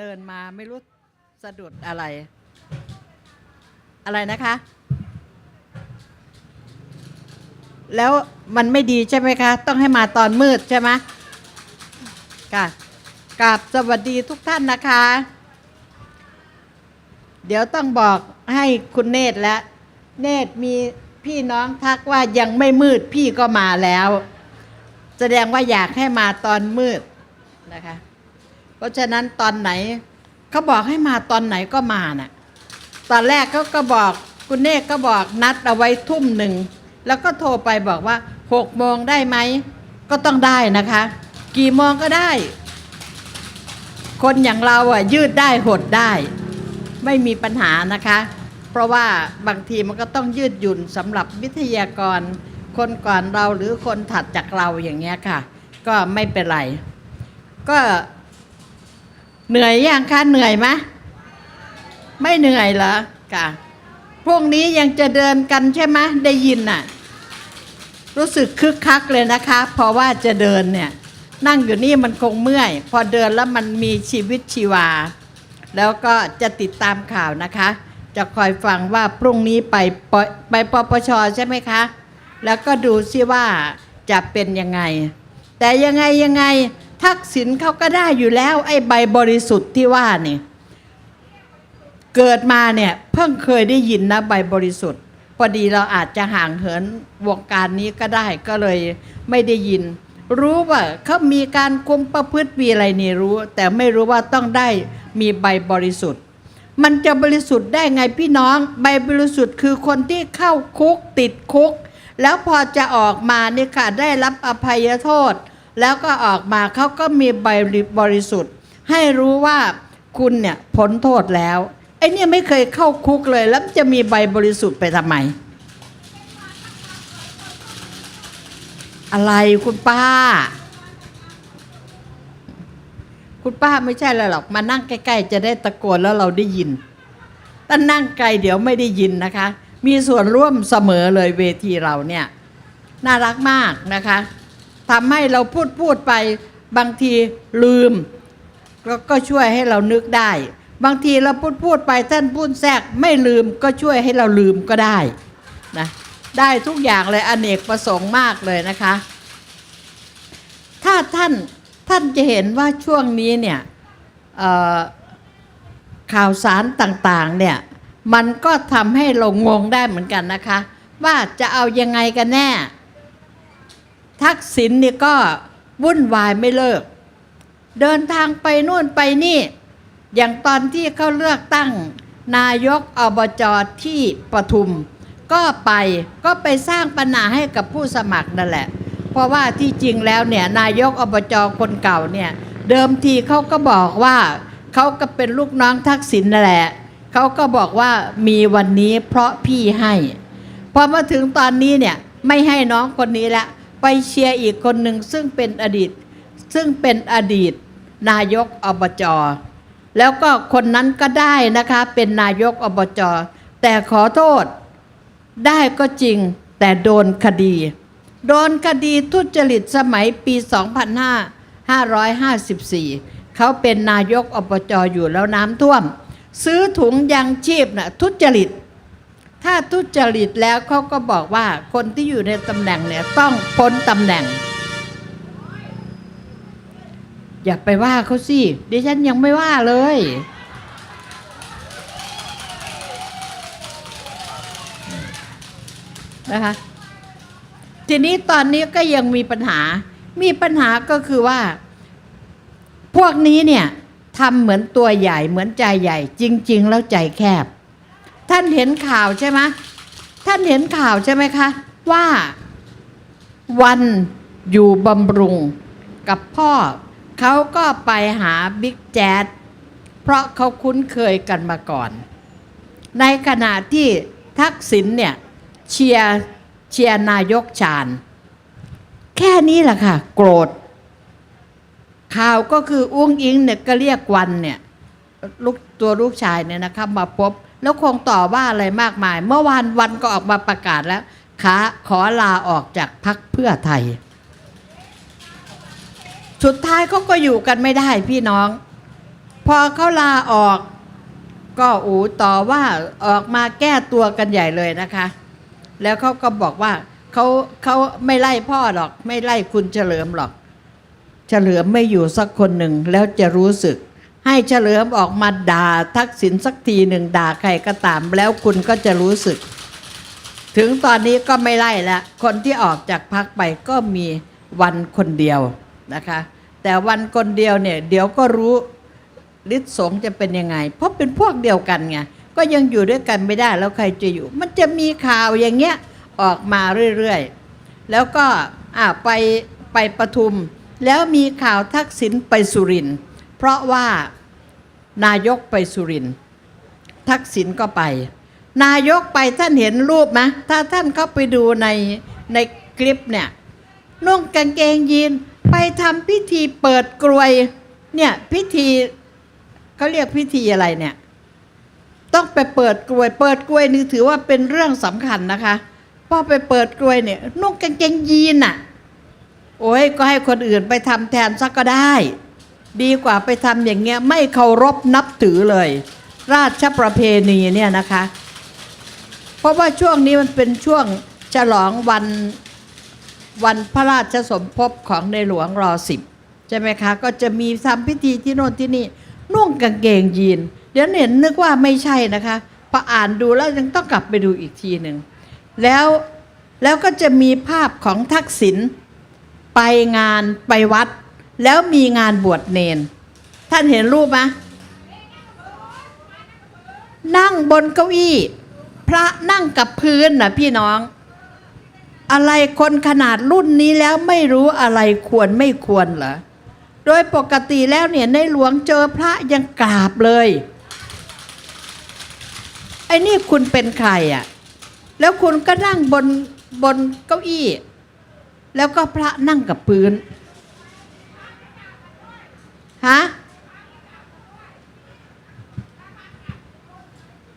เดินมาไม่รู้สะดุดอะไร อะไรนะคะ แล้วมันไม่ดีใช่ไหมคะ ต้องให้มาตอนมืดใช่ไหมค่ะกราบสวัสดีทุกท่านนะคะ เดี๋ยวต้องบอกให้คุณเนตรและเนตรมีพี่น้องทักว่ายังไม่มืดพี่ก็มาแล้ว แสดงว่าอยากให้มาตอนมืดนะคะ ราะฉะนั้นตอนไหนเขาบอกให้มาตอนไหนก็มาน่ะ ตอนแรกเขาก็บอกคุณเนกก็บอกนัดเอาไว้ทุ่มหนึ่ง แล้วก็โทรไปบอกว่าหกโมงได้ไหม ก็ต้องได้นะคะ กี่โมงก็ได้ คนอย่างเราอะยืดได้หดได้ ไม่มีปัญหานะคะ เพราะว่าบางทีมันก็ต้องยืดหยุ่นสำหรับวิทยากร คนก่อนเราหรือคนถัดจากเราอย่างเงี้ยค่ะ ก็ไม่เป็นไร ก็ เหนื่อยยังคะเหนื่อยไหมไม่เหนื่อยเหรอค่ะพรุ่งนี้ยังจะเดินกันใช่ไหมได้ยินน่ะ รู้สึกคึกคักเลยนะคะ เพราะว่าจะเดินเนี่ย นั่งอยู่นี่มันคงเมื่อย พอเดินแล้วมันมีชีวิตชีวา แล้วก็จะติดตามข่าวนะคะ จะคอยฟังว่าพรุ่งนี้ไปปไปปปชใช่ไหมคะ แล้วก็ดูซิว่าจะเป็นยังไง แต่ยังไงยังไง ทักษิณเขาก็ได้อยู่แล้ว ไอ้ใบบริสุทธิ์ที่ว่านี่เกิดมาเนี่ยเพิ่งเคยได้ยินนะใบบริสุทธิ์พอดีเราอาจจะห่างเหินวงการนี้ก็ได้ก็เลยไม่ได้ยิน รู้ว่าเขามีการคุมประพฤติมีอะไรนี่รู้ แต่ไม่รู้ว่าต้องได้มีใบบริสุทธิ์ มันจะบริสุทธิ์ได้ไงพี่น้อง ใบบริสุทธิ์คือคนที่เข้าคุกติดคุก แล้วพอจะออกมาเนี่ยค่ะได้รับอภัยโทษ แล้วก็ออกมาเขาก็มีใบบริสุทธิ์ ให้รู้ว่าคุณเนี่ยพ้นโทษแล้วไอ้เนี่ยไม่เคยเข้าคุกเลย แล้วจะมีใบบริสุทธิ์ไปทำไม อะไรคุณป้า คุณป้าไม่ใช่อะไรหรอกมานั่งใกล้ๆ จะได้ตะโกนแล้วเราได้ยินถ้านั่งไกลเดี๋ยวไม่ได้ยินนะคะ มีส่วนร่วมเสมอเลยเวทีเราเนี่ย น่ารักมากนะคะ ทำให้เราพูดพูดไปบางทีลืมก็ก็ช่วยให้เรานึกได้ บางทีเราพูดพูดไปท่านพูดแทรกไม่ลืมก็ช่วยให้เราลืมก็ได้นะได้ทุกอย่างเลยอเนกประสงค์มากเลยนะคะ ถ้าท่านท่านจะเห็นว่าช่วงนี้เนี่ยข่าวสารต่างๆเนี่ยมันก็ทำให้เรางงได้เหมือนกันนะคะ ว่าจะเอายังไงกันแน่ ทักษิณนี่ก็วุ่นวายไม่เลิก เดินทางไปนู่นไปนี่ อย่างตอนที่เขาเลือกตั้ง นายกอบจที่ปทุม ก็ไปก็ไปสร้างปัญหาให้กับผู้สมัครนั่นแหละ เพราะว่าที่จริงแล้วเนี่ยนายกอบจคนเก่าเนี่ยเดิมทีเขาก็บอกว่าเขาก็เป็นลูกน้องทักษิณนั่นแหละเขาก็บอกว่ามีวันนี้เพราะพี่ให้พอมาถึงตอนนี้เนี่ยไม่ให้น้องคนนี้ละ ไปเชียร์อีกคนหนึ่งซึ่งเป็นอดีต ซึ่งเป็นอดีตนายกอบจแล้วก็คนนั้นก็ได้นะคะเป็นนายกอบจแต่ขอโทษ ได้ก็จริงแต่โดนคดี โดนคดีทุจริตสมัยปี 2554 เขาเป็นนายกอบจอยู่แล้วน้ำท่วม ซื้อถุงยางชีพนะ่ะทุจริต ถ้าทุจริตแล้วเขาก็บอกว่าคนที่อยู่ในตำแหน่งเนี่ยต้องพ้นตำแหน่ง อย่าไปว่าเขาสิดิฉันยังไม่ว่าเลย นะคะ ทีนี้ตอนนี้ก็ยังมีปัญหา มีปัญหาก็คือว่า พวกนี้เนี่ยทำเหมือนตัวใหญ่เหมือนใจใหญ่ จริง ๆ แล้วใจแคบ ท่านเห็นข่าวใช่ไหมท่านเห็นข่าวใช่ไหมคะ ว่า วันอยู่บำรุงกับพ่อ เขาก็ไปหาบิ๊กแจ๊ดเพราะเขาคุ้นเคยกันมาก่อน ในขณะที่ทักษิณเนี่ยเชียร์เชียร์นายกชาญ แค่นี้แหละค่ะ โกรธ ข่าวก็คืออุ้งอิงเนี่ยก็เรียกวันเนี่ยลูกตัวลูกชายเนี่ยนะครับมาพบ แล้วคงต่อว่าอะไรมากมาย เมื่อวานวันก็ออกมาประกาศแล้วขาขอลาออกจากพักเพื่อไทย สุดท้ายเขาก็อยู่กันไม่ได้พี่น้อง พอเขาลาออก ก็อูต่อว่าออกมาแก้ตัวกันใหญ่เลยนะคะ แล้วเขาก็บอกว่าเขาเขาไม่ไล่พ่อหรอก ไม่ไล่คุณเฉลิมหรอก เฉลิมไม่อยู่สักคนหนึ่งแล้วจะรู้สึก ให้เฉลิมออกมาด่าทักษิณสักทีหนึ่งด่าใครก็ตาม แล้วคุณก็จะรู้สึก ถึงตอนนี้ก็ไม่ไล่แล้วคนที่ออกจากพักไปก็มีวันคนเดียวนะคะ แต่วันคนเดียวเนี่ยเดี๋ยวก็รู้ฤทธิ์สงจะเป็นยังไง เพราะเป็นพวกเดียวกันไงก็ยังอยู่ด้วยกันไม่ได้แล้วใครจะอยู่ มันจะมีข่าวอย่างเงี้ยออกมาเรื่อยๆ แล้วก็อ่าไปไปปทุม แล้วมีข่าวทักษิณไปสุรินทร์ ราะว่านายกไปสุรินทร์ทักษิณก็ไป นายกไปท่านเห็นรูปไหมถ้าท่านเข้าไปดูในในคลิปเนี่ยนุ่งกางเกงยีนไปทำพิธีเปิดกรวยเนี่ยพิธีเขาเรียกพิธีอะไรเนี่ย ต้องไปเปิดกรวย เปิดกรวยนี่ถือว่าเป็นเรื่องสำคัญนะคะพอไปเปิดกรวยเนี่ยนุ่งกางเกงยีนอะ โอ้ยก็ให้คนอื่นไปทำแทนสักก็ได้ ดีกว่าไปทำอย่างเงี้ยไม่เคารพนับถือเลย ราชประเพณีเนี่ยนะคะ เพราะว่าช่วงนี้มันเป็นช่วงฉลองวันวันพระราชสมภพของในหลวงรอสิบใช่ไหมคะ ก็จะมีทำพิธีที่โน่นที่นี่นุ่งกางเกงยีน เดี๋ยวเห็นนึกว่าไม่ใช่นะคะพออ่านดูแล้วยังต้องกลับไปดูอีกทีหนึ่งแล้วแล้วก็จะมีภาพของทักษิณไปงานไปวัด แล้วมีงานบวชเนน ท่านเห็นรูปไหมนั่งบนเก้าอี้ พระนั่งกับพื้นนะพี่น้อง อะไรคนขนาดรุ่นนี้แล้วไม่รู้อะไรควรไม่ควรเหรอ โดยปกติแล้วเนี่ยในหลวงเจอพระยังกราบเลยไอ้นี่คุณเป็นใครอะ่ะ แล้วคุณก็นั่งบนบนเก้าอี้ แล้วก็พระนั่งกับพื้น ฮะ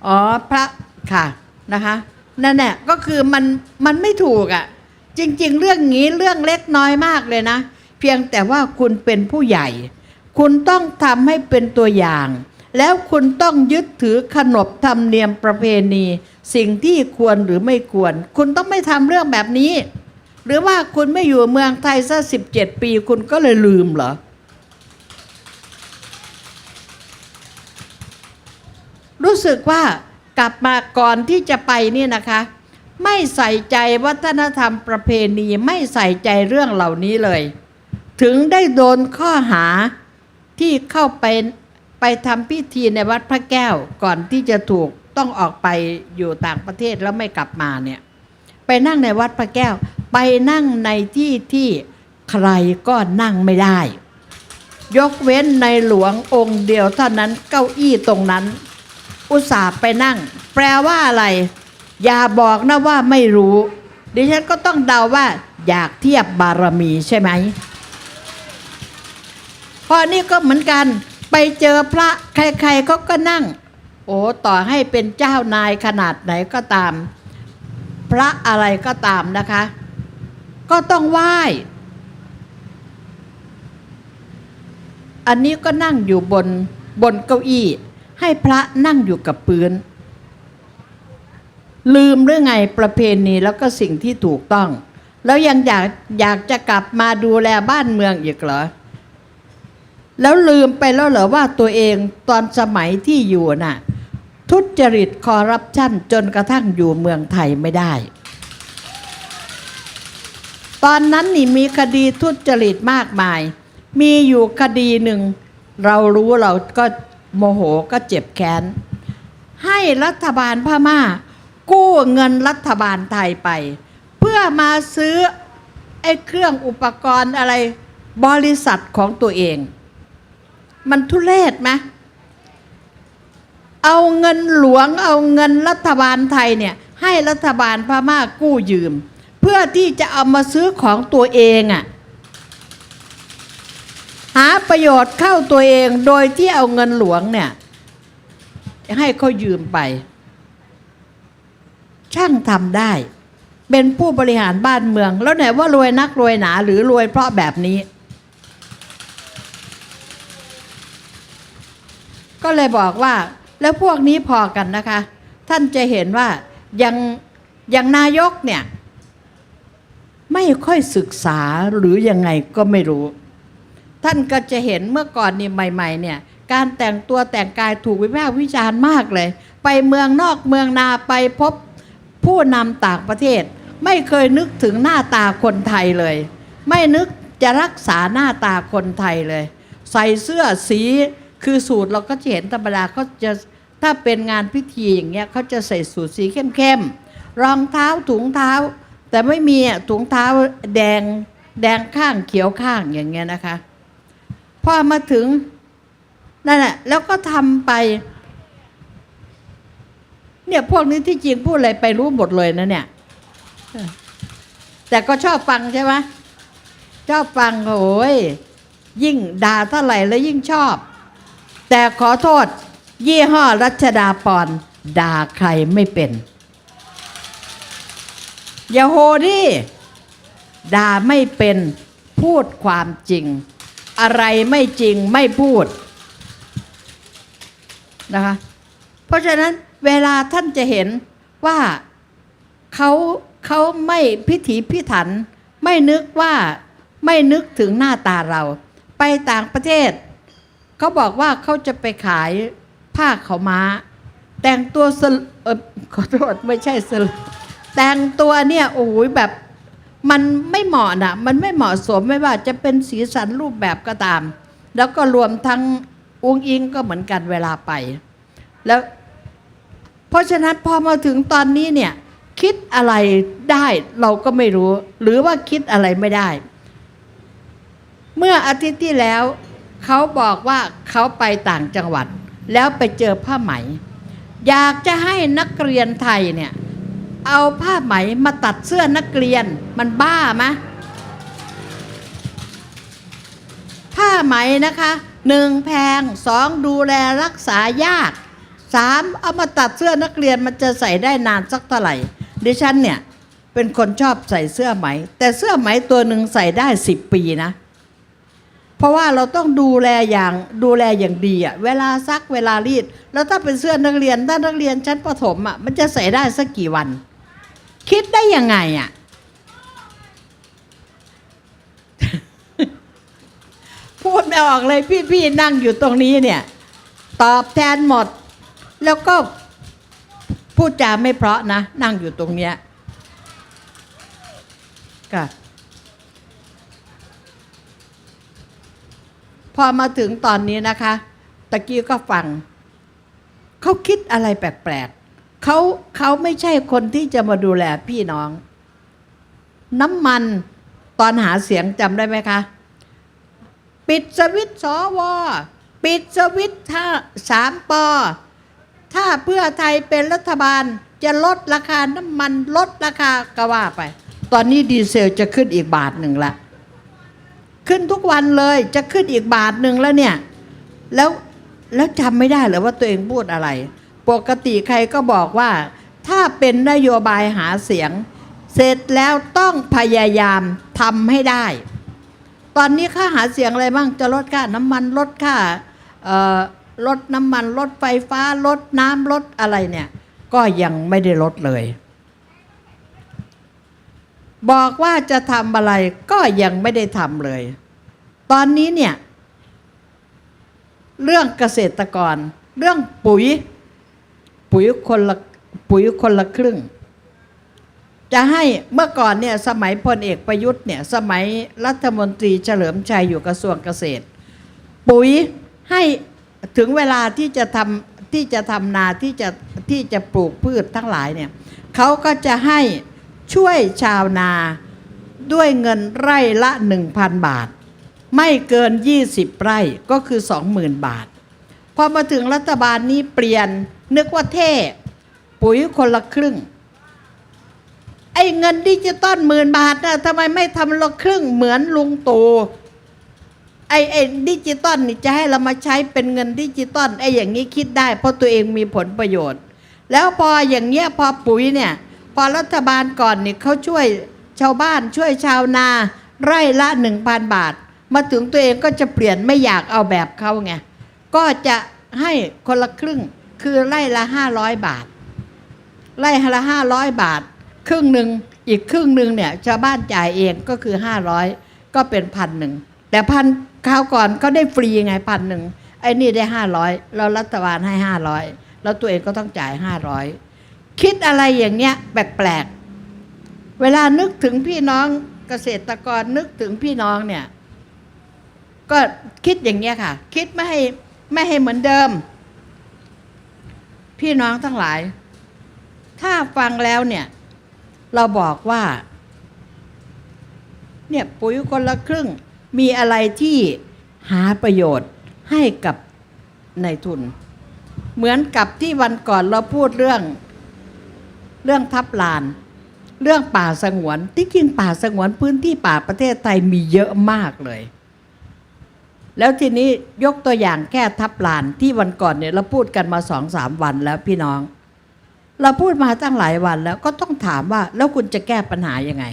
อ๋อพระค่ะนะคะนั่นแหละก็คือมันมันไม่ถูกอะ่ะ จริง ๆ เรื่องนี้เรื่องเล็กน้อยมากเลยนะ เพียงแต่ว่าคุณเป็นผู้ใหญ่ คุณต้องทำให้เป็นตัวอย่าง แล้วคุณต้องยึดถือขนบธรรมเนียมประเพณี สิ่งที่ควรหรือไม่ควร คุณต้องไม่ทำเรื่องแบบนี้ หรือว่าคุณไม่อยู่เมืองไทยซะสิบเจ็ดปี คุณก็เลยลืมเหรอ รู้สึกว่ากลับมาก่อนที่จะไปเนี่ยนะคะ ไม่ใส่ใจวัฒนธรรมประเพณีไม่ใส่ใจเรื่องเหล่านี้เลย ถึงได้โดนข้อหาที่เข้าไปไปทำพิธีในวัดพระแก้วก่อนที่จะถูกต้องออกไปอยู่ต่างประเทศแล้วไม่กลับมาเนี่ยไปนั่งในวัดพระแก้ว ไปนั่งในที่ที่ใครก็นั่งไม่ได้ ยกเว้นในหลวงองค์เดียวเท่านั้นเก้าอี้ตรงนั้น อุตส่าห์ไปนั่ง แปลว่าอะไร อย่าบอกนะว่าไม่รู้ ดิฉันก็ต้องเดาว่า อยากเทียบบารมีใช่ไหมเพราะนี่ก็เหมือนกันไปเจอพระใครๆเขาก็นั่ง โอ้ต่อให้เป็นเจ้านายขนาดไหนก็ตาม พระอะไรก็ตามนะคะ ก็ต้องไหว้ อันนี้ก็นั่งอยู่บนบนเก้าอี้ ให้พระนั่งอยู่กับพื้น ลืมเรื่องไงประเพณีแล้วก็สิ่งที่ถูกต้อง แล้วยังอยากอยากจะกลับมาดูแลบ้านเมืองอีกเหรอ แล้วลืมไปแล้วเหรอว่าตัวเองตอนสมัยที่อยู่น่ะ ทุจริตคอร์รัปชันจนกระทั่งอยู่เมืองไทยไม่ได้ ตอนนั้นนี่มีคดีทุจริตมากมาย มีอยู่คดีหนึ่งเรารู้เราก็ โมโหก็เจ็บแค้น ให้รัฐบาลพม่า กู้เงินรัฐบาลไทยไป เพื่อมาซื้อไอ้เครื่องอุปกรณ์อะไรบริษัทของตัวเอง มันทุเลศไหมเอาเงินหลวงเอาเงินรัฐบาลไทยเนี่ยให้รัฐบาลพม่ากู้ยืม เพื่อที่จะเอามาซื้อของตัวเองอะ่ะ หาประโยชน์เข้าตัวเองโดยที่เอาเงินหลวงเนี่ย ให้เขายืมไป ช่างทำได้ เป็นผู้บริหารบ้านเมือง แล้วไหนว่ารวยนักรวยหนา หรือรวยเพราะแบบนี้ ก็เลยบอกว่า แล้วพวกนี้พอกันนะคะ ท่านจะเห็นว่าย่างย่างนายกเนี่ย ไม่ค่อยศึกษาหรือยังไงก็ไม่รู้ ท่านก็จะเห็นเมื่อก่อนนี่ใหม่ ๆ เนี่ย การแต่งตัวแต่งกายถูกวิพากษ์วิจารณ์มากเลย ไปเมืองนอกเมืองนาไปพบผู้นำต่างประเทศ ไม่เคยนึกถึงหน้าตาคนไทยเลย ไม่นึกจะรักษาหน้าตาคนไทยเลย ใส่เสื้อสีคือสูตรเราก็จะเห็นธรรมดาเขาจะถ้าเป็นงานพิธีอย่างเงี้ยเขาจะใส่สูตรสีเข้มๆรองเท้าถุงเท้า แต่ไม่มีถุงเท้าแดงแดงข้างเขียวข้างอย่างเงี้ยนะคะ พอมาถึงนั่นแหละแล้วก็ทำไป เนี่ยพวกนี้ที่จริงพูดอะไรไปรู้หมดเลยนะเนี่ย แต่ก็ชอบฟังใช่ไหมชอบฟังโอ้ยยิ่งด่าเท่าไหร่แล้วยิ่งชอบ แต่ขอโทษ ยี่ห้อรัชดาปอนด่าใครไม่เป็น อย่าโหดิด่าไม่เป็นพูดความจริง อะไรไม่จริงไม่พูดนะคะเพราะฉะนั้นเวลาท่านจะเห็นว่าเขาเขาไม่พิถีพิถัน ไม่นึกว่าไม่นึกถึงหน้าตาเรา ไปต่างประเทศ เขาบอกว่าเขาจะไปขายผ้าขาวม้า แต่งตัวสลเออขอโทษไม่ใช่สลแต่งตัวเนี่ยโอ้ยแบบ มันไม่เหมาะนะมันไม่เหมาะสมไม่ว่าจะเป็นสีสันรูปแบบก็ตาม แล้วก็รวมทั้งอุ้งอิงก็เหมือนกันเวลาไป แล้ว เพราะฉะนั้นพอมาถึงตอนนี้เนี่ย คิดอะไรได้เราก็ไม่รู้ หรือว่าคิดอะไรไม่ได้ เมื่ออาทิตย์ที่แล้ว เขาบอกว่าเขาไปต่างจังหวัด แล้วไปเจอผ้าไหม อยากจะให้นักเรียนไทยเนี่ย เอาผ้าไหมมาตัดเสื้อนักเรียนมันบ้ามะผ้าไหมนะคะหนึ่งแพงสองดูแลรักษายากสามเอามาตัดเสื้อนักเรียนมันจะใส่ได้นานสักเท่าไหร่ดิฉันเนี่ยเป็นคนชอบใส่เสื้อไหม แต่เสื้อไหมตัวหนึ่งใส่ได้สิบปีนะ เพราะว่าเราต้องดูแลอย่างดูแลอย่างดีอะเวลาซักเวลารีด แล้วถ้าเป็นเสื้อนักเรียนถ้านักเรียนชั้นประถมอะมันจะใส่ได้สักกี่วัน คิดได้ยังไงอะพูดไม่ออกเลยพี่ๆนั่งอยู่ตรงนี้เนี่ย ตอบแทนหมด แล้วก็พูดจาไม่เพราะนะ นั่งอยู่ตรงเนี้ยก็พอมาถึงตอนนี้นะคะ ตะกี้ก็ฟัง เขาคิดอะไรแปลก เขาเขาไม่ใช่คนที่จะมาดูแลพี่น้อง น้ำมันตอนหาเสียงจำได้ไหมคะ ปิดสวิตช์สวปิดสวิตถ้าสามปอ ถ้าเพื่อไทยเป็นรัฐบาลจะลดราคาน้ำมันลดราคาก็ว่าไป ตอนนี้ดีเซลจะขึ้นอีกบาทหนึ่งละ ขึ้นทุกวันเลยจะขึ้นอีกบาทหนึ่งแล้วเนี่ย แล้วแล้วจำไม่ได้หรือว่าตัวเองพูดอะไร ปกติใครก็บอกว่า ถ้าเป็นนโยบายหาเสียง เสร็จแล้วต้องพยายามทำให้ได้ ตอนนี้ค่าหาเสียงอะไรบ้างจะลดค่าน้ำมันลดค่าลดน้ำมันลดไฟฟ้าลดน้ำลดอะไรเนี่ย ก็ยังไม่ได้ลดเลย บอกว่าจะทำอะไรก็ยังไม่ได้ทำเลย ตอนนี้เนี่ย เรื่องเกษตรกร เรื่องปุ๋ย ปุ๋ยคนละปุ๋ยคนละครึ่ง จะให้เมื่อก่อนเนี่ยสมัยพลเอกประยุทธ์เนี่ยสมัยรัฐมนตรีเฉลิมชัยอยู่กระทรวงเกษตร ปุ๋ยให้ถึงเวลาที่จะทำที่จะทำนาที่จะที่จะปลูกพืชทั้งหลายเนี่ยเขาก็จะให้ช่วยชาวนาด้วยเงินไร่ละ 1,000 บาท ไม่เกิน 20 ไร่ก็คือ 20,000 บาท พอมาถึงรัฐบาลนี้เปลี่ยนนึกว่าเท่ปุ๋ยคนละครึ่ง ไอ้เงินดิจิตอลหมื่นบาทนะทำไมไม่ทำละครึ่งเหมือนลุงตู่ไอ้ไอ้ดิจิตอลนี่จะให้เรามาใช้เป็นเงินดิจิตอลไอ้อย่างนี้คิดได้ เพราะตัวเองมีผลประโยชน์ แล้วพออย่างเงี้ยพอปุ๋ยเนี่ย พอรัฐบาลก่อนนี่เขาช่วยชาวบ้านช่วยชาวนา ไร่ละหนึ่งพันบาท มาถึงตัวเองก็จะเปลี่ยนไม่อยากเอาแบบเขาไง ก็จะให้คนละครึ่งคือไร่ละห้าร้อยบาท ไร่ละห้าร้อยบาท ครึ่งหนึ่งอีกครึ่งหนึ่งเนี่ยชาวบ้านจ่ายเองก็คือห้าร้อยก็เป็นพันหนึ่งแต่พันคราวก่อนเขาได้ฟรีไงพันหนึ่งไอ้นี่ได้ห้าร้อยเรารัฐบาลให้ห้าร้อยแล้วตัวเองก็ต้องจ่ายห้าร้อยคิดอะไรอย่างเงี้ยแปลกๆ เวลานึกถึงพี่น้องเกษตรกรนึกถึงพี่น้องเนี่ย ก็คิดอย่างเงี้ยค่ะ คิดไม่ให้ ไม่ให้เหมือนเดิม พี่น้องทั้งหลาย ถ้าฟังแล้วเนี่ย เราบอกว่า เนี่ยปุ๋ยคนละครึ่ง มีอะไรที่หาประโยชน์ให้กับในทุน เหมือนกับที่วันก่อนเราพูดเรื่อง เรื่องทับลาน เรื่องป่าสงวน ที่จริงป่าสงวนพื้นที่ป่าประเทศไทยมีเยอะมากเลย แล้วทีนี้ยกตัวอย่างแค่ทับลานที่วันก่อนเนี่ยเราพูดกันมาสองสามวันแล้วพี่น้อง เราพูดมาตั้งหลายวันแล้วก็ต้องถามว่าแล้วคุณจะแก้ปัญหายังไง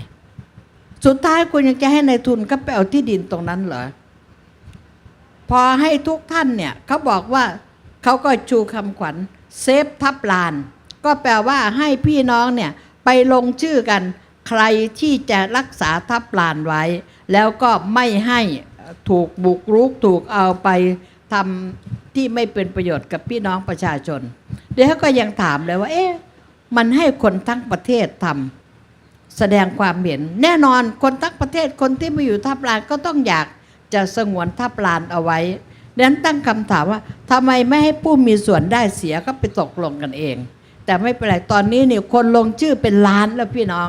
สุดท้ายคุณยังจะให้ในายทุนก็ไปเอาที่ดินตรงนั้นเหรอพอให้ทุกท่านเนี่ยเขาบอกว่าเขาก็ชูคำขวัญเซฟทับลาน ก็แปลว่าให้พี่น้องเนี่ยไปลงชื่อกัน ใครที่จะรักษาทับลานไว้ แล้วก็ไม่ให้ ถูกบุกรุกถูกเอาไปทำที่ไม่เป็นประโยชน์กับพี่น้องประชาชนเดี๋ยวก็ยังถามเลยว่า เอ๊ะมันให้คนทั้งประเทศทำแสดงความเห็น แน่นอนคนทั้งประเทศคนที่มาอยู่ทับลานก็ต้องอยากจะสงวนทับลานเอาไว้ดังนั้นตั้งคำถามว่าทำไมไม่ให้ผู้มีส่วนได้เสียก็ไปตกลงกันเอง แต่ไม่เป็นไรตอนนี้เนี่ยคนลงชื่อเป็นล้านแล้วพี่น้อง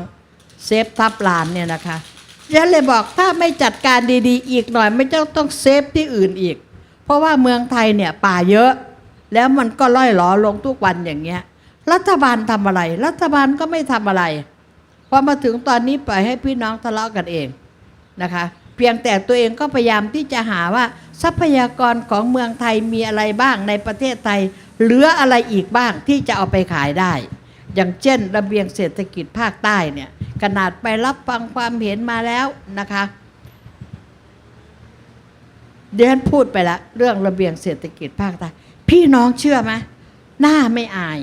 เซฟทับลานเนี่ยนะคะ ฉันเลยบอกถ้าไม่จัดการดีๆ อีกหน่อยไม่ต้องต้องเซฟที่อื่นอีก เพราะว่าเมืองไทยเนี่ยป่าเยอะ แล้วมันก็ล่อยหลอลงทุกวันอย่างเงี้ย รัฐบาลทำอะไร รัฐบาลก็ไม่ทำอะไรพอมาถึงตอนนี้ปล่อยให้พี่น้องทะเลาะกันเองนะคะ เพียงแต่ตัวเองก็พยายามที่จะหาว่าทรัพยากรของเมืองไทยมีอะไรบ้างในประเทศไทยเหลืออะไรอีกบ้างที่จะเอาไปขายได้ อย่างเช่น ระเบียงเศรษฐกิจภาคใต้เนี่ยขนาดไปรับฟังความเห็นมาแล้วนะคะเดี๋ยวฉันพูดไปแล้วเรื่องระเบียงเศรษฐกิจภาคใต้พี่น้องเชื่อไหมหน้าไม่อาย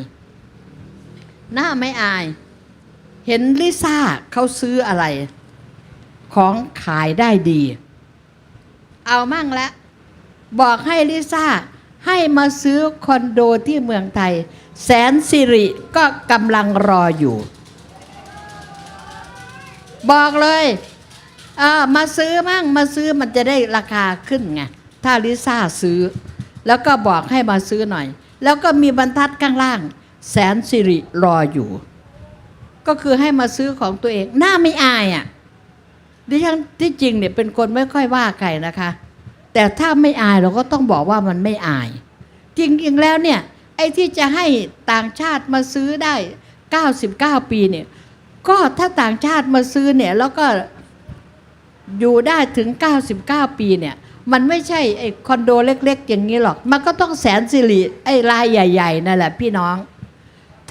หน้าไม่อาย เห็นลิซ่าเขาซื้ออะไร ของขายได้ดี เอามั่งละบอกให้ลิซ่าให้มาซื้อคอนโดที่เมืองไทย แสนสิริก็กำลังรออยู่ บอกเลยเมาซื้อมั่งมาซื้อมันจะได้ราคาขึ้นไงถ้าลิซ่าซื้อ แล้วก็บอกให้มาซื้อหน่อย แล้วก็มีบรรทัดข้างล่าง แสนสิริรออยู่ ก็คือให้มาซื้อของตัวเองหน้าไม่อายอะดิฉันที่จริงเนี่ยเป็นคนไม่ค่อยว่าใครนะคะ แต่ถ้าไม่อายเราก็ต้องบอกว่ามันไม่อาย จริงๆแล้วเนี่ย อ้ที่จะให้ต่างชาติมาซื้อได้ 99 ปีเนี่ยก็ถ้าต่างชาติมาซื้อเนี่ยแล้วก็อยู่ได้ถึง 99 ปีเนี่ยมันไม่ใช่ไอ้คอนโดเล็ก ๆ อย่างนี้หรอก มันก็ต้องแสนสิริไอ้รายใหญ่ๆนั่นแหละพี่น้อง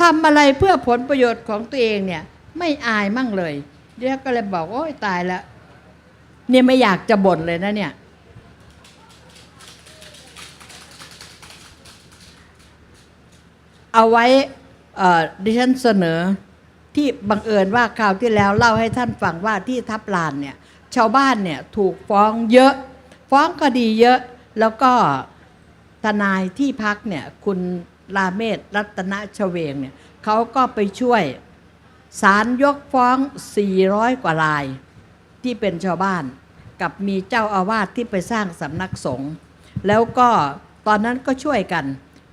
ทำอะไรเพื่อผลประโยชน์ของตัวเองเนี่ยไม่อายมั่งเลยเดี๋ยวก็เลยบอกโอ้ยตายแล้วเนี่ยไม่อยากจะบ่นเลยนะเนี่ย เอาไว้ดิฉันเสนอที่บังเอิญว่าคราวที่แล้วเล่าให้ท่านฟังว่าที่ทับลานเนี่ยชาวบ้านเนี่ยถูกฟ้องเยอะ ฟ้องคดีเยอะแล้วก็ทนายที่พักเนี่ยคุณลาเมศรัตนชเวงเนี่ยเขาก็ไปช่วยศาลยกฟ้อง 400 กว่ารายที่เป็นชาวบ้าน กับมีเจ้าอาวาสที่ไปสร้างสำนักสงฆ์แล้วก็ตอนนั้นก็ช่วยกัน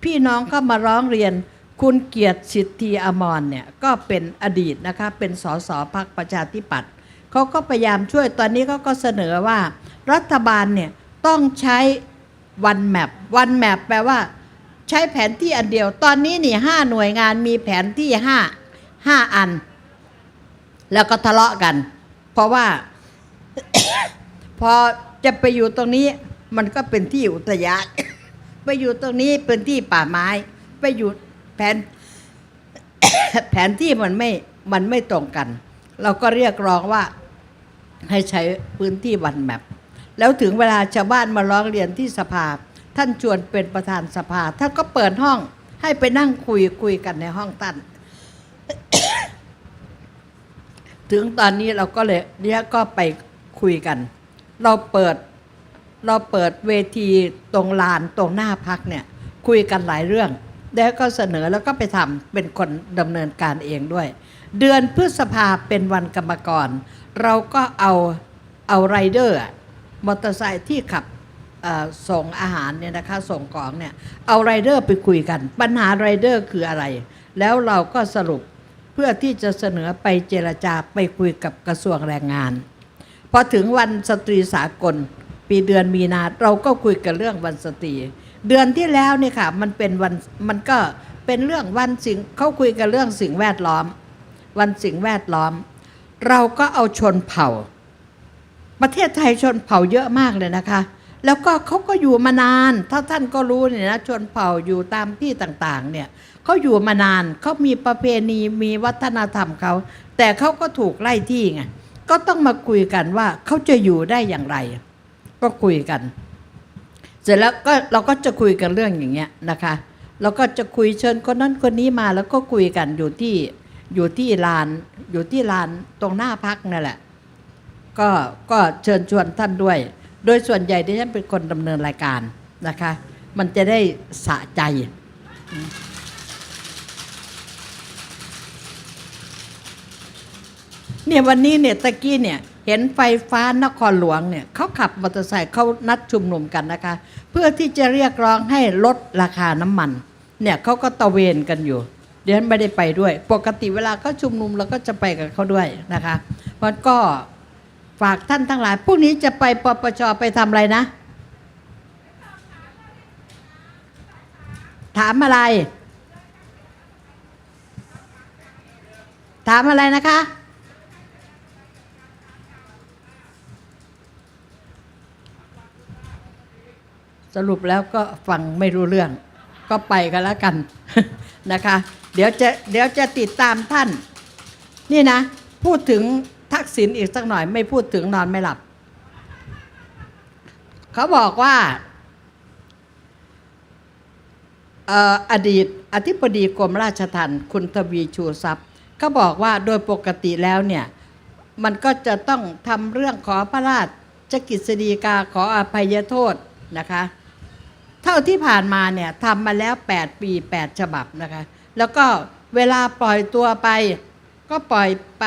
พี่น้องก็มาร้องเรียน คุณเกียรติสิทธิอมรเนี่ยก็เป็นอดีตนะคะเป็นสสพักประชาธิปัตย์เขาก็พยายามช่วยตอนนี้เขาก็เสนอว่า รัฐบาลเนี่ยต้องใช้วันแมปวันแมปแปลว่า ใช้แผนที่อันเดียว ตอนนี้นี่ห้าหน่วยงานมีแผนที่ห้าห้าอัน แล้วก็ทะเลาะกัน เพราะว่า พอจะไปอยู่ตรงนี้มันก็เป็นที่อุทยาน ไปอยู่ตรงนี้เป็นที่ป่าไม้ ไปอยู่แผน แผนที่มันไม่มันไม่ตรงกัน เราก็เรียกร้องว่าให้ใช้พื้นที่วันแมปแล้วถึงเวลาชาวบ้านมาร้องเรียนที่สภา ท่านชวนเป็นประธานสภาท่านก็เปิดห้องให้ไปนั่งคุยคุยกันในห้องท่านถึงตอนนี้เราก็เลยเนี่ยก็ไปคุยกัน เราเปิด เราเปิดเวทีตรงลานตรงหน้าพักเนี่ยคุยกันหลายเรื่อง แล้วก็เสนอแล้วก็ไปทำเป็นคนดำเนินการเองด้วย เดือนพฤษภาเป็นวันกรรมกร เราก็เอาเอาไรเดอร์มอเตอร์ไซค์ที่ขับส่งอาหารเนี่ยนะคะส่งของเนี่ยเอาไรเดอร์ไปคุยกัน ปัญหาไรเดอร์คืออะไร แล้วเราก็สรุปเพื่อที่จะเสนอไปเจรจาไปคุยกับกระทรวงแรงงาน พอถึงวันสตรีสากล ปีเดือนมีนา เราก็คุยกันเรื่องวันสตรี เดือนที่แล้วเนี่ยค่ะ มันเป็นวันมันก็เป็นเรื่องวันสิ่งเขาคุยกันเรื่องสิ่งแวดล้อม วันสิ่งแวดล้อม เราก็เอาชนเผ่า ประเทศไทยชนเผ่าเยอะมากเลยนะคะ แล้วก็เขาก็อยู่มานาน ถ้าท่านก็รู้เนี่ยนะชนเผ่าอยู่ตามที่ต่างๆ เนี่ยเขาอยู่มานานเขามีประเพณีมีวัฒนธรรมเขาแต่เขาก็ถูกไล่ที่ไงก็ต้องมาคุยกันว่าเขาจะอยู่ได้อย่างไร ก็คุยกัน เสร็จแล้วก็เราก็จะคุยกันเรื่องอย่างเงี้ยนะคะเราก็จะคุยเชิญคนนั้นคนนี้มาแล้วก็คุยกันอยู่ที่อยู่ที่ลานอยู่ที่ลานตรงหน้าพักนั่นแหละ ก็ก็เชิญชวนท่านด้วย โดยส่วนใหญ่ที่ฉันเป็นคนดำเนินรายการนะคะ มันจะได้สะใจ เนี่ยวันนี้เนี่ยตะกี้เนี่ย เห็นไฟฟ้านครหลวงเนี่ยเขาขับมอเตอร์ไซค์เขานัดชุมนุมกันนะคะ เพื่อที่จะเรียกร้องให้ลดราคาน้ำมัน เนี่ยเขาก็ตะเวนกันอยู่เดี๋ยวฉันไม่ได้ไปด้วย ปกติเวลาเขาชุมนุมเราก็จะไปกับเขาด้วยนะคะมันก็ฝากท่านทั้งหลายพรุ่งนี้จะไปปปชไปทำอะไรนะ ถามอะไร ถามอะไรนะคะ สรุปแล้วก็ฟังไม่รู้เรื่อง ก็ไปกันแล้วกันนะคะ เดี๋ยวจะเดี๋ยวจะติดตามท่าน นี่นะ พูดถึงทักษิณอีกสักหน่อย ไม่พูดถึงนอนไม่หลับ เขาบอกว่าอดีตอธิบดีกรมราชทัณฑ์คุณทวีชูทรัพย์เขาบอกว่าโดยปกติแล้วเนี่ย มันก็จะต้องทำเรื่องขอพระราชกิจสีกาขออภัยโทษนะคะ เท่าที่ผ่านมาเนี่ยทำมาแล้ว 8 ปี 8 ฉบับนะคะ แล้วก็เวลาปล่อยตัวไป ก็ปล่อยไป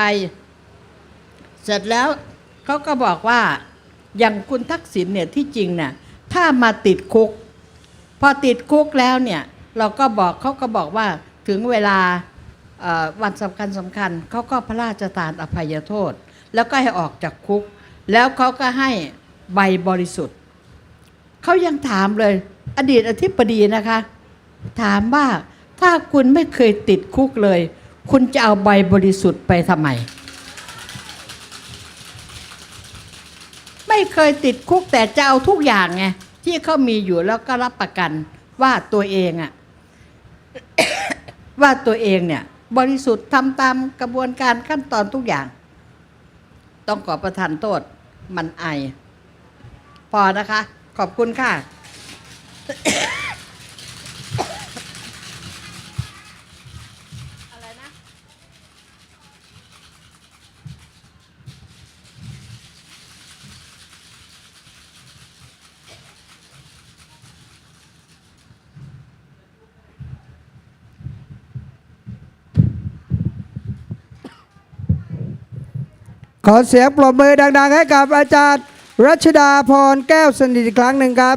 เสร็จแล้วเขาก็บอกว่าอย่างคุณทักษิณเนี่ยที่จริงเนี่ยถ้ามาติดคุก พอติดคุกแล้วเนี่ยเราก็บอกเขาก็บอกว่าถึงเวลาวันสำคัญสำคัญเขาก็พระราชทานอภัยโทษ แล้วก็ให้ออกจากคุก แล้วเขาก็ให้ใบบริสุทธิ์เขายังถามเลย อดีตอธิบดีนะคะ ถามว่าถ้าคุณไม่เคยติดคุกเลย คุณจะเอาใบบริสุทธิ์ไปทำไม ไม่เคยติดคุกแต่จะเอาทุกอย่างไงที่เขามีอยู่แล้วก็รับประกันว่าตัวเองอะว่าตัวเองเนี่ย บริสุทธิ์ทำตามกระบวนการขั้นตอนทุกอย่าง ต้องขอประทานโทษมันไอ พอนะคะ ขอบคุณค่ะ อะไรนะ ขอเสียงปรบมือดัง ๆ ให้กับอาจารย์ รัชดาพรแก้วสนิทอีกครั้งหนึ่งครับ